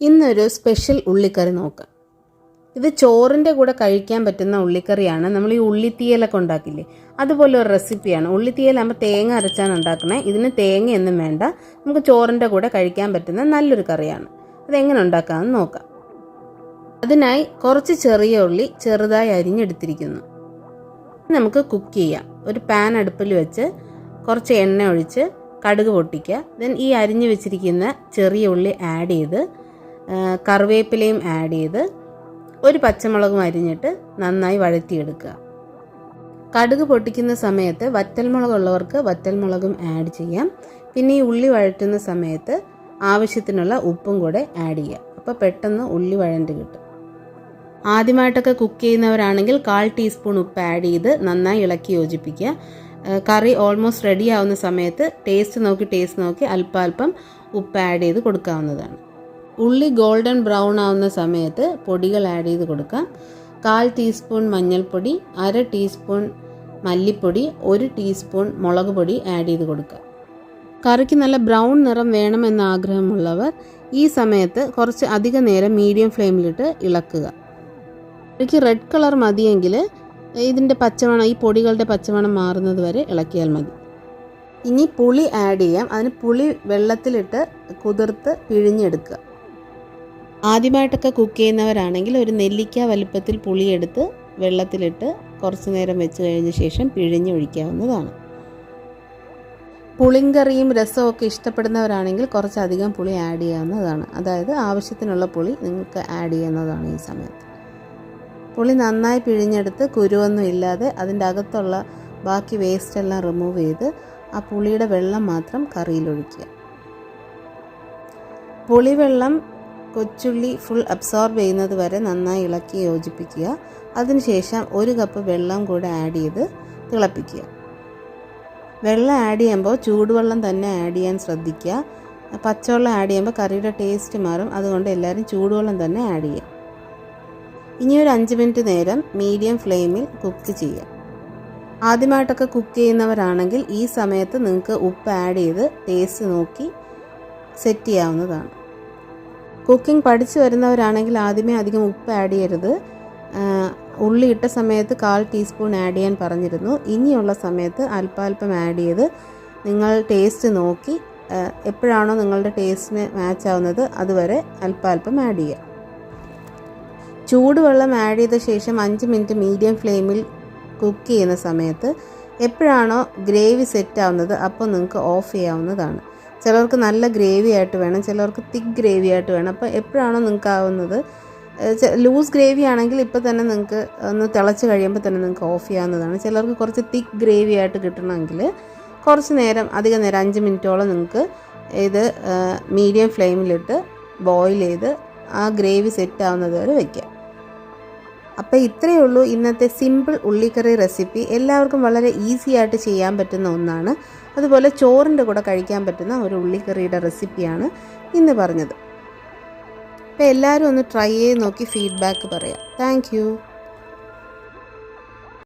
ഇന്നൊരു സ്പെഷ്യൽ ഉള്ളിക്കറി നോക്കാം. ഇത് ചോറിന്റെ കൂടെ കഴിക്കാൻ പറ്റുന്ന ഉള്ളിക്കറിയാണ്. നമ്മൾ ഈ ഉള്ളിത്തീയലൊക്കെ ഉണ്ടാക്കില്ലേ? അതുപോലെ ഒരു റെസിപ്പിയാണ് ഉള്ളിത്തീയലാകുമ്പോൾ തേങ്ങ അരച്ചാണ് ഉണ്ടാക്കണേ. ഇതിന് തേങ്ങയൊന്നും വേണ്ട. നമുക്ക് ചോറിന്റെ കൂടെ കഴിക്കാൻ പറ്റുന്ന നല്ലൊരു കറിയാണ്. അതെങ്ങനെ ഉണ്ടാക്കാമെന്ന് നോക്കാം. അതിനായി കുറച്ച് ചെറിയ ഉള്ളി ചെറുതായി അരിഞ്ഞെടുത്തിരിക്കുന്നു. നമുക്ക് കുക്ക് ചെയ്യാം. ഒരു പാൻ അടുപ്പിൽ വെച്ച് കുറച്ച് എണ്ണ ഒഴിച്ച് കടുക് പൊട്ടിക്കുക. ദെൻ ഈ അരിഞ്ഞു വെച്ചിരിക്കുന്ന ചെറിയ ഉള്ളി ആഡ് ചെയ്ത് കറിവേപ്പിലയും ആഡ് ചെയ്ത് ഒരു പച്ചമുളകും അരിഞ്ഞിട്ട് നന്നായി വഴറ്റിയെടുക്കുക. കടുക് പൊട്ടിക്കുന്ന സമയത്ത് വറ്റൽമുളക് ഉള്ളവർക്ക് വറ്റൽമുളകും ആഡ് ചെയ്യാം. പിന്നെ ഈ ഉള്ളി വഴറ്റുന്ന സമയത്ത് ആവശ്യത്തിനുള്ള ഉപ്പും കൂടെ ആഡ് ചെയ്യുക അപ്പോൾ പെട്ടെന്ന് ഉള്ളി വഴണ്ട് കിട്ടും. ആദ്യമായിട്ടൊക്കെ കുക്ക് ചെയ്യുന്നവരാണെങ്കിൽ കാൽ ടീസ്പൂൺ ഉപ്പ് ആഡ് ചെയ്ത് നന്നായി ഇളക്കി യോജിപ്പിക്കുക. കറി ഓൾമോസ്റ്റ് റെഡി ആവുന്ന സമയത്ത് ടേസ്റ്റ് നോക്കി ടേസ്റ്റ് നോക്കി അല്പം അല്പം ഉപ്പ് ആഡ് ചെയ്ത് കൊടുക്കാവുന്നതാണ്. ഉള്ളി ഗോൾഡൻ ബ്രൗൺ ആവുന്ന സമയത്ത് പൊടികൾ ആഡ് ചെയ്ത് കൊടുക്കുക കാൽ ടീസ്പൂൺ മഞ്ഞൾപ്പൊടി അര ടീസ്പൂൺ മല്ലിപ്പൊടി ഒരു ടീസ്പൂൺ മുളക് പൊടി ആഡ് ചെയ്ത് കൊടുക്കുക കറിക്ക് നല്ല ബ്രൗൺ നിറം വേണമെന്ന് ആഗ്രഹമുള്ളവർ ഈ സമയത്ത് കുറച്ച് അധിക നേരം മീഡിയം ഫ്ലെയിമിലിട്ട് ഇളക്കുക. എനിക്ക് റെഡ് കളർ മതിയെങ്കിൽ ഇതിന്റെ പച്ചമണം ഈ പൊടികളുടെ പച്ചമണം മാറുന്നത് വരെ ഇളക്കിയാൽ മതി. ഇനി പുളി ആഡ് ചെയ്യാം. അതിന് പുളി വെള്ളത്തിലിട്ട് കുതിർത്ത് പിഴിഞ്ഞെടുക്കുക. ആദ്യമായിട്ടൊക്കെ കുക്ക് ചെയ്യുന്നവരാണെങ്കിൽ ഒരു നെല്ലിക്ക വലുപ്പത്തിൽ പുളിയെടുത്ത് വെള്ളത്തിലിട്ട് കുറച്ച് നേരം വെച്ച് കഴിഞ്ഞ ശേഷം പിഴിഞ്ഞ് ഒഴിക്കാവുന്നതാണ്. പുളിങ്കറിയും രസവും ഒക്കെ ഇഷ്ടപ്പെടുന്നവരാണെങ്കിൽ കുറച്ചധികം പുളി ആഡ് ചെയ്യാവുന്നതാണ്. അതായത് ആവശ്യത്തിനുള്ള പുളി നിങ്ങൾക്ക് ആഡ് ചെയ്യുന്നതാണ് ഈ സമയത്ത്. പുളി നന്നായി പിഴിഞ്ഞെടുത്ത് കുരുവൊന്നും ഇല്ലാതെ അതിന്റെ അകത്തുള്ള ബാക്കി വേസ്റ്റ് എല്ലാം റിമൂവ് ചെയ്ത് ആ പുളിയുടെ വെള്ളം മാത്രം കറിയിലൊഴിക്കുക പുളിവെള്ളം കൊച്ചുള്ളി ഫുൾ അബ്സോർബ് ചെയ്യുന്നത് വരെ നന്നായി ഇളക്കി യോജിപ്പിക്കുക. അതിനുശേഷം ഒരു കപ്പ് വെള്ളം കൂടെ ആഡ് ചെയ്ത് തിളപ്പിക്കുക. വെള്ളം ആഡ് ചെയ്യുമ്പോൾ ചൂടുവെള്ളം തന്നെ ആഡ് ചെയ്യാൻ ശ്രദ്ധിക്കുക. പച്ചവെള്ളം ആഡ് ചെയ്യുമ്പോൾ കറിയുടെ ടേസ്റ്റ് മാറും. അതുകൊണ്ട് എല്ലാവരും ചൂടുവെള്ളം തന്നെ ആഡ് ചെയ്യുക. ഇനി ഒരു അഞ്ച് മിനിറ്റ് നേരം മീഡിയം ഫ്ലെയിമിൽ കുക്ക് ചെയ്യുക. ആദ്യമായിട്ടൊക്കെ കുക്ക് ചെയ്യുന്നവരാണെങ്കിൽ ഈ സമയത്ത് നിങ്ങൾക്ക് ഉപ്പ് ആഡ് ചെയ്ത് ടേസ്റ്റ് നോക്കി സെറ്റ് ചെയ്യാവുന്നതാണ്. കുക്കിംഗ് പഠിച്ചു വരുന്നവരാണെങ്കിൽ ആദ്യമേ അധികം ഉപ്പ് ആഡ് ചെയ്യരുത്. ഉള്ളി ഇട്ട സമയത്ത് കാൽ ടീസ്പൂൺ ആഡ് ചെയ്യാൻ പറഞ്ഞിരുന്നു. ഇനിയുള്ള സമയത്ത് അല്പാൽപ്പം ആഡ് ചെയ്ത് നിങ്ങൾ ടേസ്റ്റ് നോക്കി എപ്പോഴാണോ നിങ്ങളുടെ ടേസ്റ്റിന് മാച്ച് ആവുന്നത് അതുവരെ അല്പാൽപ്പം ആഡ് ചെയ്യുക ചൂടുവെള്ളം ആഡ് ചെയ്ത ശേഷം അഞ്ച് മിനിറ്റ് മീഡിയം ഫ്ലെയിമിൽ കുക്ക് ചെയ്യുന്ന സമയത്ത് എപ്പോഴാണോ ഗ്രേവി സെറ്റ് ആവുന്നത് അപ്പോൾ നിങ്ങൾക്ക് ഓഫ് ചെയ്യാവുന്നതാണ്. ചിലർക്ക് നല്ല ഗ്രേവി ആയിട്ട് വേണം ചിലർക്ക് തിക്ക് ഗ്രേവി ആയിട്ട് വേണം. അപ്പോൾ എപ്പോഴാണോ നിങ്ങൾക്ക് ആവുന്നത് ലൂസ് ഗ്രേവി ആണെങ്കിൽ ഇപ്പോൾ തന്നെ നിങ്ങൾക്ക് ഒന്ന് തിളച്ച് കഴിയുമ്പോൾ തന്നെ നിങ്ങൾക്ക് ഓഫ് ചെയ്യാവുന്നതാണ്. ചിലർക്ക് കുറച്ച് തിക്ക് ഗ്രേവി ആയിട്ട് കിട്ടണമെങ്കിൽ കുറച്ച് നേരം അധിക നേരം അഞ്ച് മിനിറ്റോളം നിങ്ങൾക്ക് ഇത് മീഡിയം ഫ്ലെയിമിലിട്ട് ബോയിൽ ചെയ്ത് ആ ഗ്രേവി സെറ്റ് ആവുന്നത് വരെ വയ്ക്കാം അപ്പോൾ ഇത്രയേ ഉള്ളൂ ഇന്നത്തെ സിമ്പിൾ ഉള്ളിക്കറി റെസിപ്പി എല്ലാവർക്കും വളരെ ഈസി ആയിട്ട് ചെയ്യാൻ പറ്റുന്ന ഒന്നാണ്. അതുപോലെ ചോറിന്റെ കൂടെ കഴിക്കാൻ പറ്റുന്ന ഒരു ഉള്ളിക്കറിയുടെ റെസിപ്പിയാണ് ഇന്ന് പറഞ്ഞത്. അപ്പോൾ എല്ലാവരും ഒന്ന് ട്രൈ ചെയ്ത് നോക്കി ഫീഡ്ബാക്ക് പറയാം. താങ്ക്